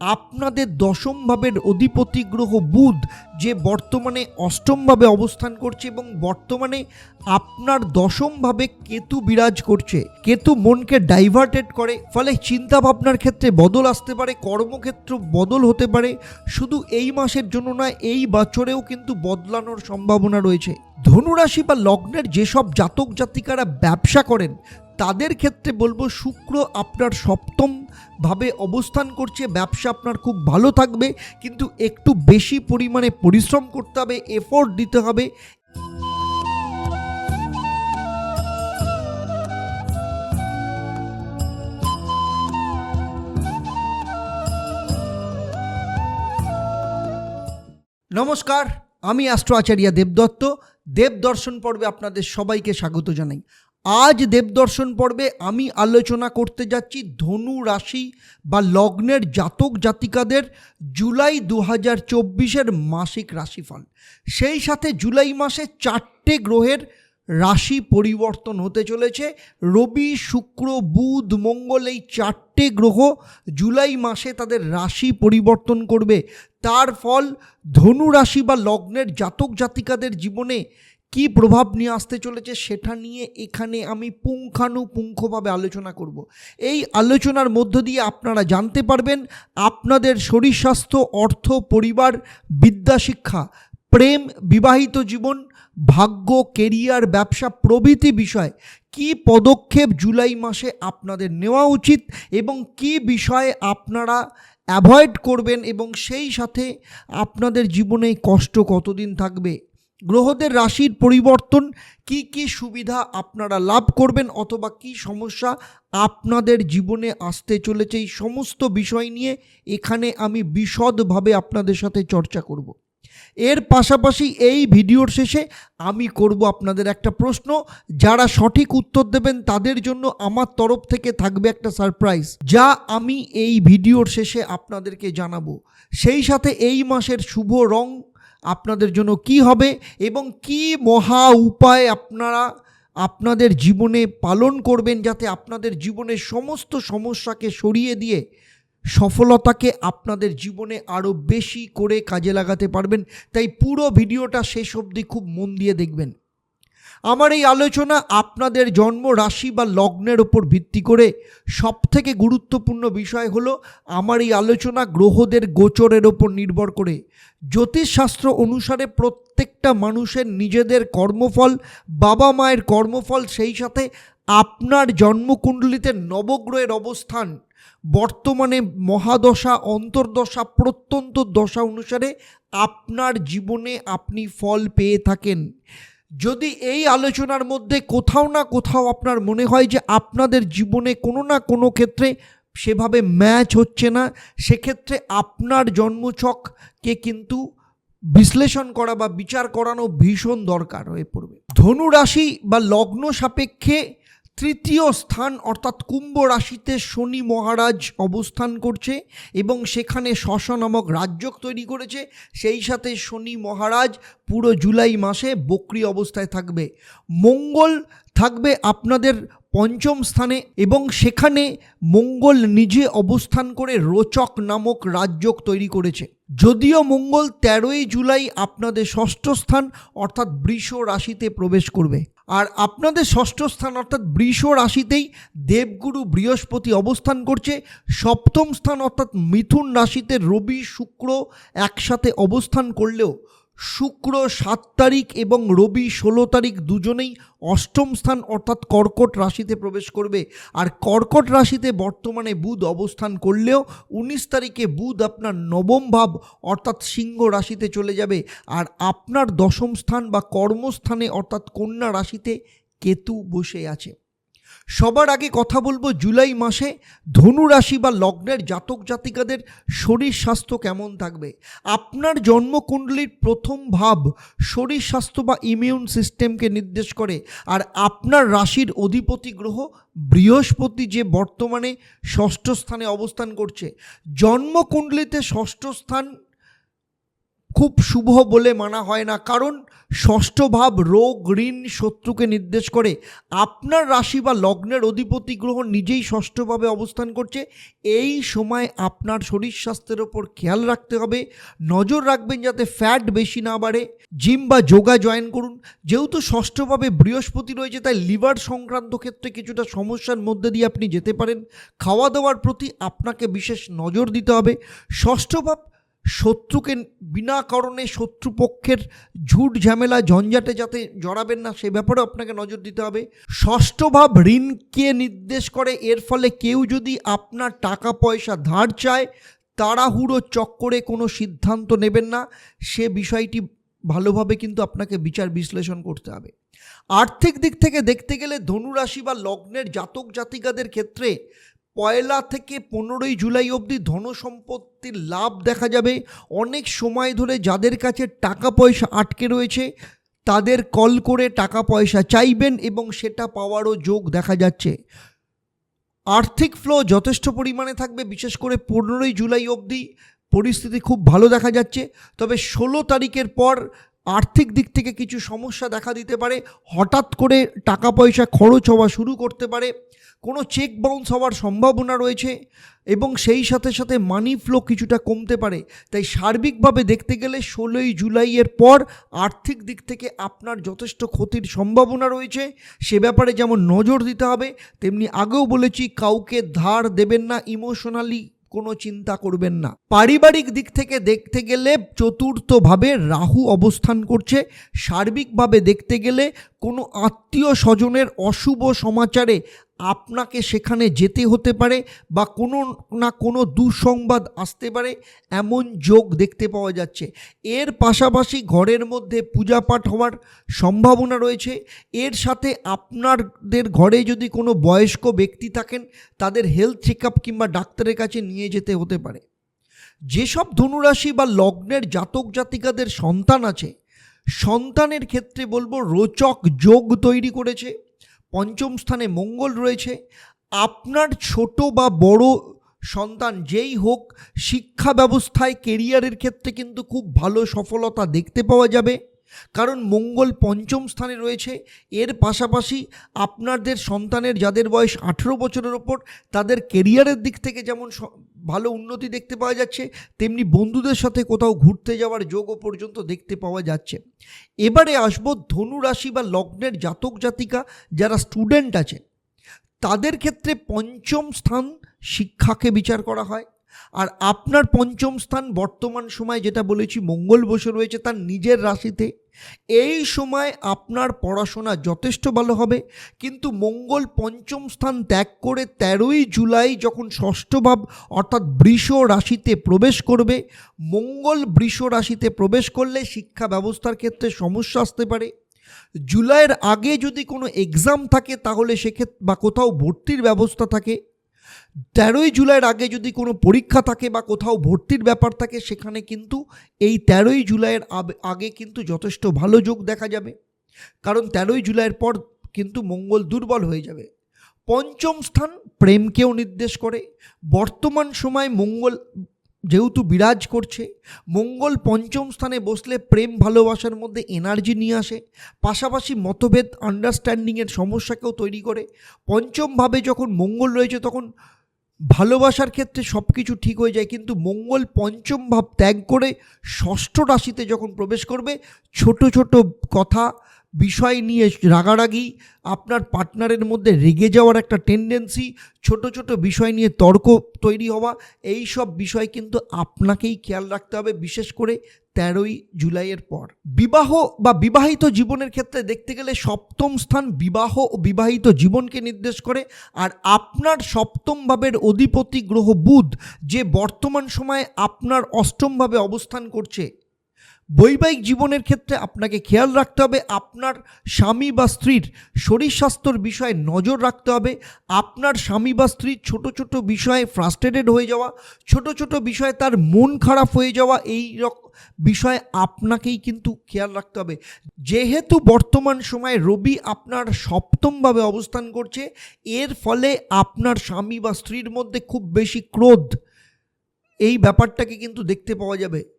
আপনাদের দশম ভাবের অধিপতি গ্রহ বুধ, যে বর্তমানে অষ্টমভাবে অবস্থান করছে এবং বর্তমানে আপনার দশম ভাবে কেতু বিরাজ করছে। কেতু মনকে ডাইভার্টেড করে, ফলে চিন্তা ভাবনার ক্ষেত্রে বদল আসতে পারে, কর্মক্ষেত্র বদল হতে পারে। শুধু এই মাসের জন্য নয়, এই বছরেও কিন্তু বদলানোর সম্ভাবনা রয়েছে। ধনুরাশি বা লগ্নের যেসব জাতক জাতিকারা ব্যবসা করেন তাদের ক্ষেত্রে বলব শুক্র আপনার সপ্তম ভাবে অবস্থান করছে, ব্যবসা আপনার খুব ভালো থাকবে, কিন্তু একটু বেশি পরিমাণে পরিশ্রম করতে হবে এফোর্ট দিতে হবে। নমস্কার, আমি অ্যাস্ট্রো আচার্য দেবদত্ত। দেবদর্শন পর্বে আপনাদের সবাইকে স্বাগত জানাই। আজ দেবদর্শন পর্বে আমি আলোচনা করতে যাচ্ছি ধনু রাশি বা লগ্নের জাতক জাতিকাদের জুলাই দু হাজার চব্বিশের মাসিক রাশিফল। সেই সাথে জুলাই মাসে চারটে গ্রহের রাশি পরিবর্তন হতে চলেছে। রবি, শুক্র, বুধ, মঙ্গল এই চারটে গ্রহ জুলাই মাসে তাদের রাশি পরিবর্তন করবে। তার ফল ধনু রাশি বা লগ্নের জাতক জাতিকাদের জীবনে কি প্রভাব নিয়ে আসতে চলেছে সেটা নিয়ে এখানে আমি পুঙ্খানুপুঙ্খভাবে আলোচনা করব। এই আলোচনার মধ্য দিয়ে আপনারা জানতে পারবেন আপনাদের শরীর স্বাস্থ্য, অর্থ, পরিবার, বিদ্যা, শিক্ষা, প্রেম, বিবাহিত জীবন, ভাগ্য, কেরিয়ার, ব্যবসা প্রভৃতি বিষয় কি পদক্ষেপ জুলাই মাসে আপনাদের নেওয়া উচিত এবং কি বিষয়ে আপনারা অ্যাভয়েড করবেন এবং সেই সাথে আপনাদের জীবনে কষ্ট কতদিন থাকবে গ্রহদের রাশির পরিবর্তন, কি কি সুবিধা আপনারা লাভ করবেন অথবা কি সমস্যা আপনাদের জীবনে আসতে চলেছে, এই সমস্ত বিষয় নিয়ে এখানে আমি বিশদভাবে আপনাদের সাথে চর্চা করব। এর পাশাপাশি এই ভিডিওর শেষে আমি করব আপনাদের একটা প্রশ্ন, যারা সঠিক উত্তর দেবেন তাদের জন্য আমার তরফ থেকে থাকবে একটা সারপ্রাইজ, যা আমি এই ভিডিওর শেষে আপনাদেরকে জানাব। সেই সাথে এই মাসের শুভ রং আপনাদের জন্য কি হবে এবং কি মহা উপায় আপনারা আপনাদের জীবনে পালন করবেন যাতে আপনাদের জীবনের সমস্ত সমস্যাকে সরিয়ে দিয়ে সফলতাকে আপনাদের জীবনে আরও বেশি করে কাজে লাগাতে পারবেন। তাই পুরো ভিডিওটা শেষ অবধি খুব মন দিয়ে দেখবেন। আমার এই আলোচনা আপনাদের জন্ম, রাশি বা লগ্নের ওপর ভিত্তি করে। সবথেকে গুরুত্বপূর্ণ বিষয় হলো, আমার এই আলোচনা গ্রহদের গোচরের ওপর নির্ভর করে। জ্যোতিষশাস্ত্র অনুসারে প্রত্যেকটা মানুষের নিজেদের কর্মফল, বাবা মায়ের কর্মফল, সেই সাথে আপনার জন্মকুণ্ডলিতে নবগ্রহের অবস্থান। বর্তমানে মহাদশা, অন্তর্দশা, প্রত্যন্ত দশা অনুসারে আপনার জীবনে আপনি ফল পেয়ে থাকেন। যদি এই আলোচনার মধ্যে কোথাও না কোথাও আপনার মনে হয় যে আপনাদের জীবনে কোনো না কোনো ক্ষেত্রে সেভাবে ম্যাচ হচ্ছে না, সেক্ষেত্রে আপনার জন্মছককে কিন্তু বিশ্লেষণ করা বা বিচার করানো ভীষণ দরকার হয়ে পড়বে। ধনুরাশি বা লগ্ন সাপেক্ষে তৃতীয় স্থান অর্থাৎ কুম্ভ রাশিতে শনি মহারাজ অবস্থান করছে এবং সেখানে শশ নামক রাজ্যক তৈরি করেছে। সেই সাথে শনি মহারাজ পুরো জুলাই মাসে বক্রি অবস্থায় থাকবে। মঙ্গল থাকবে আপনাদের পঞ্চম স্থানে এবং সেখানে মঙ্গল নিজে অবস্থান করে রোচক নামক রাজ্যক তৈরি করেছে। যদিও মঙ্গল তেরোই জুলাই আপনাদের ষষ্ঠ স্থান অর্থাৎ বৃষ রাশিতে প্রবেশ করবে। আর আপনাদের ষষ্ঠ স্থান অর্থাৎ বৃষ রাশিতেই দেবগুরু বৃহস্পতি অবস্থান করছে। সপ্তম স্থান অর্থাৎ মিথুন রাশিতে রবি, শুক্র একসাথে অবস্থান করলেও শুক্র সাত তারিখ এবং রবি ষোলো তারিখ দুজনেই অষ্টম স্থান অর্থাৎ কর্কট রাশিতে প্রবেশ করবে। আর কর্কট রাশিতে বর্তমানে বুধ অবস্থান করলেও উনিশ তারিখে বুধ আপনার নবম ভাব অর্থাৎ সিংহ রাশিতে চলে যাবে। আর আপনার দশম স্থান বা কর্মস্থানে অর্থাৎ কন্যা রাশিতে কেতু বসে আছে। সবার আগে কথা বলব জুলাই মাসে ধনু রাশি বা লগ্নের জাতক জাতিকাদের শরীর স্বাস্থ্য কেমন থাকবে? আপনার জন্মকুণ্ডলীর প্রথম ভাব শরীর স্বাস্থ্য বা ইমিউন সিস্টেমকে নির্দেশ করে। আর আপনার রাশির অধিপতি গ্রহ বৃহস্পতি যে বর্তমানে ষষ্ঠ স্থানে অবস্থান করছে। জন্মকুণ্ডলিতে ষষ্ঠ স্থান খুব শুভ বলে মানা হয় না। কারণ ষষ্ঠ ভাব রোগ, ঋণ, শত্রুকে নির্দেশ করে। আপনার রাশি বা লগ্নের অধিপতি গ্রহ নিজেই ষষ্ঠভাবে অবস্থান করছে। এই সময় আপনার শরীর স্বাস্থ্যের ওপর খেয়াল রাখতে হবে। নজর রাখবেন যাতে ফ্যাট বেশি না বাড়ে। জিম বা যোগা জয়েন করুন। যেহেতু ষষ্ঠভাবে বৃহস্পতি রয়েছে, তাই লিভার সংক্রান্ত ক্ষেত্রে কিছুটা সমস্যার মধ্যে দিয়ে আপনি যেতে পারেন। খাওয়া দাওয়ার প্রতি আপনাকে বিশেষ নজর দিতে হবে। ষষ্ঠ ভাব শত্রুকে বিনা কারণে শত্রুপক্ষের ঝুট ঝামেলা ঝঞ্ঝাটে যাতে জড়াবেন না, সে ব্যাপারেও আপনাকে নজর দিতে হবে। ষষ্ঠ ভাব, ঋণকে নির্দেশ করে, এর ফলে কেউ যদি আপনার টাকা পয়সা ধার চায়, তাড়াহুড়ো চক্করে কোনো সিদ্ধান্ত নেবেন না। সে বিষয়টি ভালোভাবে কিন্তু আপনাকে বিচার বিশ্লেষণ করতে হবে। আর্থিক দিক থেকে দেখতে গেলে ধনুরাশি বা লগ্নের জাতক জাতিকাদের ক্ষেত্রে পয়লা থেকে পনেরোই জুলাই অবধি ধনসম্পত্তির লাভ দেখা যাবে। অনেক সময় ধরে যাদের কাছে টাকা পয়সা আটকে রয়েছে, তাদের কল করে টাকা পয়সা চাইবেন এবং সেটা পাওয়ারও যোগ দেখা যাচ্ছে। আর্থিক ফ্লো যথেষ্ট পরিমাণে থাকবে, বিশেষ করে পনেরোই জুলাই অবধি পরিস্থিতি খুব ভালো দেখা যাচ্ছে। তবে ষোলো তারিখের পর আর্থিক দিক থেকে কিছু সমস্যা দেখা দিতে পারে, হঠাৎ করে টাকা পয়সা খরচ হওয়া শুরু করতে পারে, কোনো চেক বাউন্স হওয়ার সম্ভাবনা রয়েছে এবং সেই সাথে সাথে মানি ফ্লো কিছুটা কমতে পারে। তাই সার্বিকভাবে দেখতে গেলে ষোলোই জুলাইয়ের পর আর্থিক দিক থেকে আপনার যথেষ্ট ক্ষতির সম্ভাবনা রয়েছে। সে ব্যাপারে যেমন নজর দিতে হবে, তেমনি আগেও বলেছি, কাউকে ধার দেবেন না ইমোশনালি কোনো চিন্তা করবেন না। পারিবারিক দিক থেকে দেখতে গেলে চতুর্থভাবে রাহু অবস্থান করছে। সার্বিকভাবে দেখতে গেলে কোনো আত্মীয় স্বজনের অশুভ সমাচারে আপনাকে সেখানে যেতে হতে পারে বা কোনো না কোনো দুঃসংবাদ আসতে পারে, এমন যোগ দেখতে পাওয়া যাচ্ছে। এর পাশাপাশি ঘরের মধ্যে পূজাপাঠ হওয়ার সম্ভাবনা রয়েছে। এর সাথে আপনাদের ঘরে যদি কোনো বয়স্ক ব্যক্তি থাকেন, তাদের হেলথ চেক আপ কিংবা ডাক্তারের কাছে নিয়ে যেতে হতে পারে। যেসব ধনুরাশি বা লগ্নের জাতক জাতিকাদের সন্তান আছে, সন্তানের ক্ষেত্রে বলব রোচক যোগ তৈরি করেছে। পঞ্চম স্থানে মঙ্গল রয়েছে। আপনার ছোট বা বড় সন্তান যেই হোক, শিক্ষা ব্যবস্থায় কেরিয়ারের ক্ষেত্রে কিন্তু খুব ভালো সফলতা দেখতে পাওয়া যাবে। কারণ মঙ্গল পঞ্চম স্থানে রয়েছে। এর পাশাপাশি আপনাদের সন্তানের যাদের বয়স আঠেরো বছরের ওপর, তাদের কেরিয়ারের দিক থেকে যেমন ভালো উন্নতি দেখতে পাওয়া যাচ্ছে, তেমনি বন্ধুদের সাথে কোথাও ঘুরতে যাওয়ার যোগও পর্যন্ত দেখতে পাওয়া যাচ্ছে। এবারে আসব ধনু রাশি বা লগ্নের জাতক জাতিকা যারা স্টুডেন্ট আছে তাদের ক্ষেত্রে পঞ্চম স্থান শিক্ষাকে বিচার করা হয়। আর আপনার পঞ্চম স্থান বর্তমান সময় যেটা বলেছি, মঙ্গল বসে রয়েছে তার নিজের রাশিতে। এই সময় আপনার পড়াশোনা যথেষ্ট ভালো হবে, কিন্তু মঙ্গল পঞ্চম স্থান ত্যাগ করে তেরোই জুলাই যখন ষষ্ঠ ভাব অর্থাৎ বৃষ রাশিতে প্রবেশ করবে, মঙ্গল বৃষ রাশিতে প্রবেশ করলে শিক্ষা ব্যবস্থার ক্ষেত্রে সমস্যা আসতে পারে। জুলাইয়ের আগে যদি কোনো এক্সাম থাকে তাহলে সেক্ষেত্রে বা কোথাও ভর্তির ব্যবস্থা থাকে। তেরোই জুলাইয়ের আগে যদি কোনো পরীক্ষা থাকে বা কোথাও ভর্তির ব্যাপার থাকে, সেখানে কিন্তু এই তেরোই জুলাইয়ের আগে কিন্তু যথেষ্ট ভালো যোগ দেখা যাবে। কারণ তেরোই জুলাইয়ের পর কিন্তু মঙ্গল দুর্বল হয়ে যাবে। পঞ্চম স্থান প্রেমকেও নির্দেশ করে। বর্তমান সময় মঙ্গল যেহেতু বিরাজ করছে, মঙ্গল পঞ্চম স্থানে বসলে প্রেম ভালোবাসার মধ্যে এনার্জি নিয়ে আসে, পাশাপাশি মতভেদ আন্ডারস্ট্যান্ডিংয়ের সমস্যাকেও তৈরি করে। পঞ্চমভাবে যখন মঙ্গল রয়েছে তখন ভালোবাসার ক্ষেত্রে সব কিছু ঠিক হয়ে যায়, কিন্তু মঙ্গল পঞ্চম ভাব ত্যাগ করে ষষ্ঠ রাশিতে যখন প্রবেশ করবে, ছোট ছোট কথা বিষয় নিয়ে রাগারাগি, আপনার পার্টনারের মধ্যে রেগে যাওয়ার একটা টেন্ডেন্সি ছোট ছোট বিষয় নিয়ে তর্ক তৈরি হওয়া, এই সব বিষয় কিন্তু আপনাকেই খেয়াল রাখতে হবে, বিশেষ করে তেরোই জুলাইয়ের পর। বিবাহ বা বিবাহিত জীবনের ক্ষেত্রে দেখতে গেলে সপ্তম স্থান বিবাহ ও বিবাহিত জীবনকে নির্দেশ করে, আর আপনার সপ্তম ভাবের অধিপতি গ্রহ বুধ, যে বর্তমান সময়ে আপনার অষ্টমভাবে অবস্থান করছে বৈবাহিক জীবনের ক্ষেত্রে আপনাকে খেয়াল রাখতে হবে, আপনার স্বামী বা স্ত্রীর শরীর স্বাস্থ্যর বিষয়ে নজর রাখতে হবে, আপনার স্বামী বা স্ত্রীর ছোট ছোট বিষয়ে ফ্রাস্ট্রেটেড হয়ে যাওয়া, ছোট ছোট বিষয়ে তার মন খারাপ হয়ে যাওয়া, এই রক- বিষয়ে আপনাকেই কিন্তু খেয়াল রাখতে হবে। যেহেতু বর্তমান সময়ে রবি আপনার সপ্তমভাবে অবস্থান করছে, এর ফলে আপনার স্বামী বা স্ত্রীর মধ্যে খুব বেশি ক্রোধ, এই ব্যাপারটাকে কিন্তু দেখতে পাওয়া যাবে।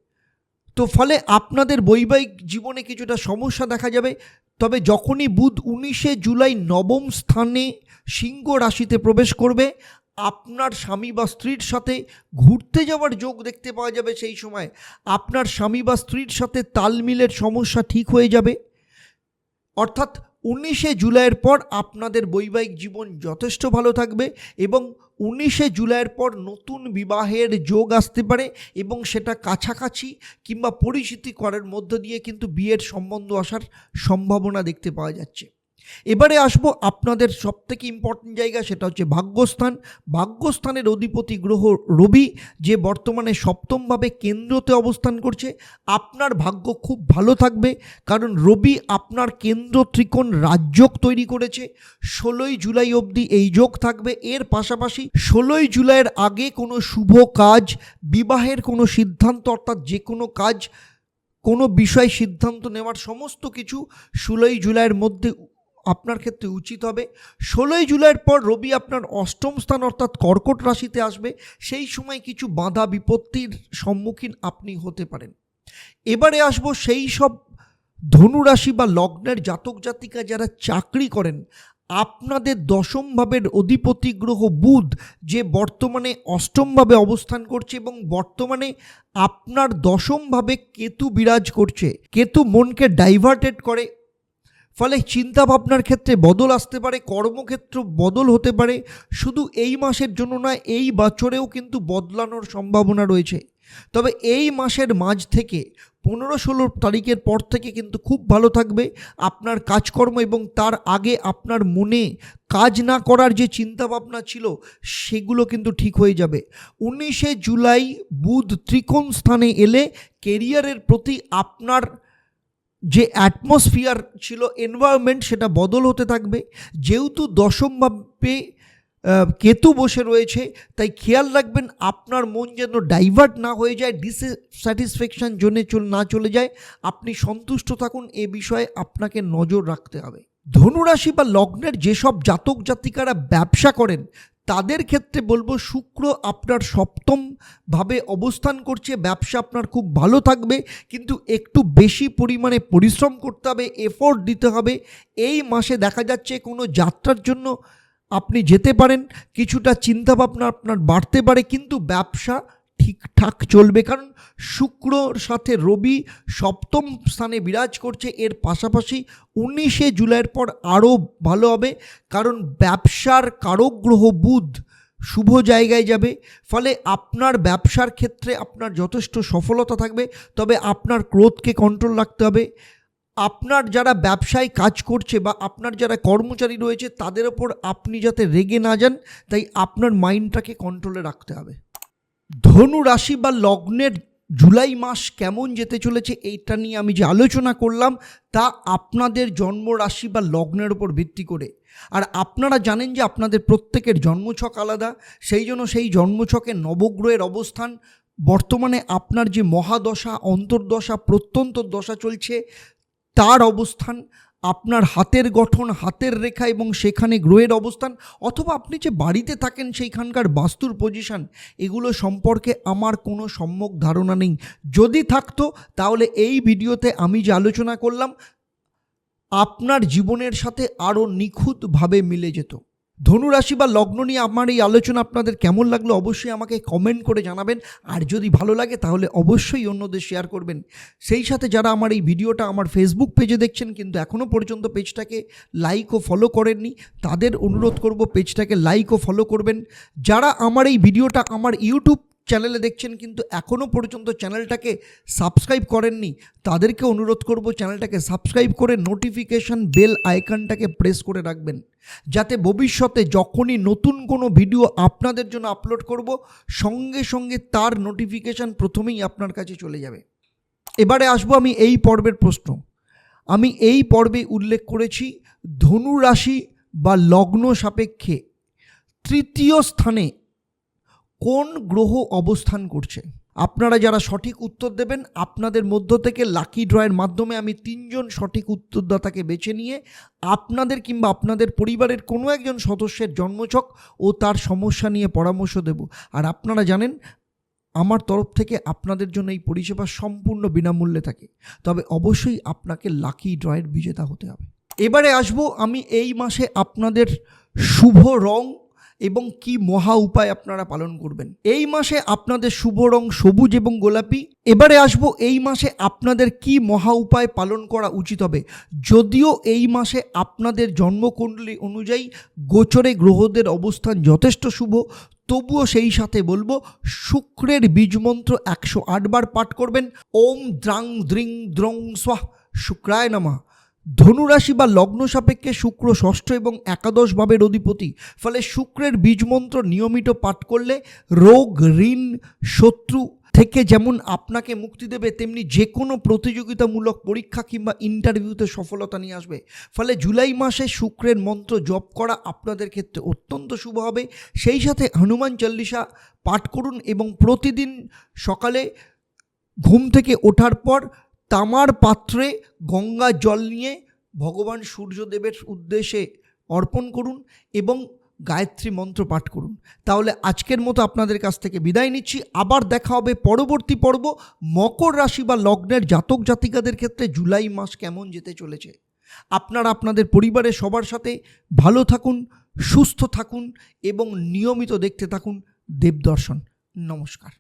তো ফলে আপনাদের বৈবাহিক জীবনে কিছুটা সমস্যা দেখা যাবে। তবে যখনই বুধ উনিশে জুলাই নবম স্থানে সিংহ রাশিতে প্রবেশ করবে, আপনার স্বামী বা স্ত্রীর সাথে ঘুরতে যাওয়ার যোগ দেখতে পাওয়া যাবে সেই সময়। আপনার স্বামী বা স্ত্রীর সাথে তাল মিলের সমস্যা ঠিক হয়ে যাবে। অর্থাৎ উনিশে জুলাইয়ের পর আপনাদের বৈবাহিক জীবন যথেষ্ট ভালো থাকবে এবং উনিশে জুলাইয়ের পর নতুন বিবাহের যোগ আসতে পারে এবং সেটা কাছাকাছি কিংবা পরিচিতি করার মধ্য দিয়ে কিন্তু বিয়ের সম্বন্ধ আসার সম্ভাবনা দেখতে পাওয়া যাচ্ছে। এবারে আসব আপনাদের সবথেকে ইম্পর্টেন্ট জায়গা, সেটা হচ্ছে ভাগ্যস্থান। ভাগ্যস্থানের অধিপতি গ্রহ রবি, যে বর্তমানে সপ্তমভাবে কেন্দ্রতে অবস্থান করছে। আপনার ভাগ্য খুব ভালো থাকবে, কারণ রবি আপনার কেন্দ্র ত্রিকোণ রাজযোগ তৈরি করেছে। ষোলোই জুলাই অবধি এই যোগ থাকবে। এর পাশাপাশি ষোলোই জুলাইয়ের আগে কোনো শুভ কাজ, বিবাহের কোনো সিদ্ধান্ত, অর্থাৎ যে কোনো কাজ, কোনো বিষয় সিদ্ধান্ত নেওয়ার সমস্ত কিছু ষোলোই জুলাইয়ের মধ্যে আপনার ক্ষেত্রে উচিত হবে। ষোলোই জুলাইয়ের পর রবি আপনার অষ্টম স্থান অর্থাৎ কর্কট রাশিতে আসবে। সেই সময় কিছু বাধা বিপত্তির সম্মুখীন আপনি হতে পারেন। এবারে আসব সেই সব ধনুরাশি বা লগ্নের জাতক জাতিকা যারা চাকরি করেন। আপনাদের দশম ভাবের অধিপতি গ্রহ বুধ, যে বর্তমানে অষ্টমভাবে অবস্থান করছে এবং বর্তমানে আপনার দশমভাবে কেতু বিরাজ করছে। কেতু মনকে ডাইভার্টেড করে ফলে চিন্তা ভাবনার ক্ষেত্রে বদল আসতে পারে, কর্মক্ষেত্র বদল হতে পারে। শুধু এই মাসের জন্য নয়, এই বছরেও কিন্তু বদলানোর সম্ভাবনা রয়েছে। তবে এই মাসের মাঝ থেকে পনেরো ষোলো তারিখের পর থেকে কিন্তু খুব ভালো থাকবে। আপনার কাজকর্ম এবং তার আগে আপনার মনে কাজ না করার যে চিন্তাভাবনা ছিল, সেগুলো কিন্তু ঠিক হয়ে যাবে। উনিশে জুলাই বুধ ত্রিকোণ স্থানে এলে কেরিয়ারের প্রতি আপনার যে অ্যাটমসফিয়ার ছিল এনভায়রনমেন্ট সেটা বদল হতে থাকবে। যেহেতু দশমভাবে কেতু বসে রয়েছে, তাই খেয়াল রাখবেন আপনার মন যেন ডাইভার্ট না হয়ে যায় ডিসস্যাটিসফ্যাকশন জোনে না চলে যায়। আপনি সন্তুষ্ট থাকুন, এ বিষয়ে আপনাকে নজর রাখতে হবে। ধনুরাশি বা লগ্নের যেসব জাতক জাতিকারা ব্যবসা করেন তাদের ক্ষেত্রে বলব শুক্র আপনার সপ্তমভাবে অবস্থান করছে, ব্যবসা আপনার খুব ভালো থাকবে, কিন্তু একটু বেশি পরিমাণে পরিশ্রম করতে হবে এফোর্ট দিতে হবে। এই মাসে দেখা যাচ্ছে কোনো যাত্রার জন্য আপনি যেতে পারেন, কিছুটা চিন্তাভাবনা আপনার বাড়তে পারে, কিন্তু ব্যবসা ঠিকঠাক চলবে, কারণ শুক্রর সাথে রবি সপ্তম স্থানে বিরাজ করছে। এর পাশাপাশি উনিশে জুলাইয়ের পর আরও ভালো হবে, কারণ ব্যবসার কারক গ্রহ বুধ শুভ জায়গায় যাবে। ফলে আপনার ব্যবসার ক্ষেত্রে আপনার যথেষ্ট সফলতা থাকবে, তবে আপনার ক্রোধকে কন্ট্রোল রাখতে হবে। আপনার যারা ব্যবসায় কাজ করছে বা আপনার যারা কর্মচারী রয়েছে, তাদের ওপর আপনি যাতে রেগে না যান, তাই আপনার মাইন্ডটাকে কন্ট্রোলে রাখতে হবে। ধনু রাশি বা লগ্নের জুলাই মাস কেমন যেতে চলেছে এইটা নিয়ে আমি যে আলোচনা করলাম, তা আপনাদের জন্ম রাশি বা লগ্নের উপর ভিত্তি করে। আর আপনারা জানেন যে আপনাদের প্রত্যেকের জন্মছক আলাদা, সেই জন্য সেই জন্মছকে নবগ্রহের অবস্থান, বর্তমানে আপনার যে মহাদশা, অন্তর্দশা, প্রত্যন্তর দশা চলছে, তার অবস্থান আপনার হাতের গঠন, হাতের রেখা এবং সেখানে গ্রহের অবস্থান অথবা আপনি যে বাড়িতে থাকেন সেইখানকার বাস্তুর পজিশন এগুলো সম্পর্কে আমার কোনো সম্যক ধারণা নেই। যদি থাকতো, তাহলে এই ভিডিওতে আমি যে আলোচনা করলাম, আপনার জীবনের সাথে আরও নিখুঁতভাবে মিলে যেত। ধনুরাশি বা লগ্ন নিয়ে আমার এই আলোচনা আপনাদের কেমন লাগল অবশ্যই আমাকে কমেন্ট করে জানাবেন। আর যদি ভালো লাগে তাহলে অবশ্যই অন্যদের শেয়ার করবেন। সেই সাথে যারা আমার এই ভিডিওটা আমার ফেসবুক পেজে দেখছেন কিন্তু এখনও পর্যন্ত পেজটাকে লাইক ও ফলো করেননি, তাদের অনুরোধ করব পেজটাকে লাইক ও ফলো করবেন। যারা আমার এই ভিডিওটা আমার ইউটিউব চ্যানেলে দেখছেন কিন্তু এখনও পর্যন্ত চ্যানেলটাকে সাবস্ক্রাইব করেননি, তাদেরকে অনুরোধ করব চ্যানেলটাকে সাবস্ক্রাইব করে নোটিফিকেশান বেল আইকনটাকে প্রেস করে রাখবেন, যাতে ভবিষ্যতে যখনই নতুন কোনো ভিডিও আপনাদের জন্য আপলোড করব, সঙ্গে সঙ্গে তার নোটিফিকেশান প্রথমেই আপনার কাছে চলে যাবে। এবারে আসব আমি এই পর্বের প্রশ্ন। আমি এই পর্বে উল্লেখ করেছি ধনু রাশি বা লগ্ন সাপেক্ষে তৃতীয় স্থানে কোন গ্রহ অবস্থান করছে? আপনারা যারা সঠিক উত্তর দেবেন, আপনাদের মধ্য থেকে লাকি ড্রয়ের মাধ্যমে আমি তিনজন সঠিক উত্তরদাতাকে বেছে নিয়ে আপনাদের কিংবা আপনাদের পরিবারের কোনো একজন সদস্যের জন্মছক ও তার সমস্যা নিয়ে পরামর্শ দেব। আর আপনারা জানেন, আমার তরফ থেকে আপনাদের জন্য এই পরিষেবা সম্পূর্ণ বিনামূল্যে থাকে। তবে অবশ্যই আপনাকে লাকি ড্রয়ের বিজেতা হতে হবে। এবারে আসব আমি এই মাসে আপনাদের শুভ রং এবং কি মহা উপায় আপনারা পালন করবেন। এই মাসে আপনাদের শুভ রং সবুজ এবং গোলাপি। এবারে আসব এই মাসে আপনাদের কি মহা উপায় পালন করা উচিত হবে। যদিও এই মাসে আপনাদের জন্মকুণ্ডলী অনুযায়ী গোচরে গ্রহদের অবস্থান যথেষ্ট শুভ, তবুও সেই সাথে বলব, শুক্রের বীজমন্ত্র একশো আটবার পাঠ করবেন। ওম দ্রাং দ্রিং দ্রং স্বাহ। শুক্রায় নামা। ধনুরাশি বা লগ্ন সাপেক্ষে শুক্র ষষ্ঠ এবং একাদশ ভাবের অধিপতি। ফলে শুক্রের বীজমন্ত্র নিয়মিত পাঠ করলে রোগ, ঋণ, শত্রু থেকে যেমন আপনাকে মুক্তি দেবে, তেমনি যে কোনো প্রতিযোগিতামূলক পরীক্ষা কিংবা ইন্টারভিউতে সফলতা নিয়ে আসবে। ফলে জুলাই মাসে শুক্রের মন্ত্র জপ করা আপনাদের ক্ষেত্রে অত্যন্ত শুভ হবে। সেই সাথে হনুমান চল্লিশা পাঠ করুন এবং প্রতিদিন সকালে ঘুম থেকে ওঠার পর তামার পাত্রে গঙ্গা জল নিয়ে ভগবান সূর্যদেবের উদ্দেশ্যে অর্পণ করুন এবং গায়ত্রী মন্ত্র পাঠ করুন। তাহলে আজকের মতো আপনাদের কাছ থেকে বিদায় নিচ্ছি। আবার দেখা হবে পরবর্তী পর্ব মকর রাশি বা লগ্নের জাতক জাতিকাদের ক্ষেত্রে জুলাই মাস কেমন যেতে চলেছে। আপনারা আপনাদের পরিবারের সবার সাথে ভালো থাকুন, সুস্থ থাকুন এবং নিয়মিত দেখতে থাকুন দেবদর্শন। নমস্কার।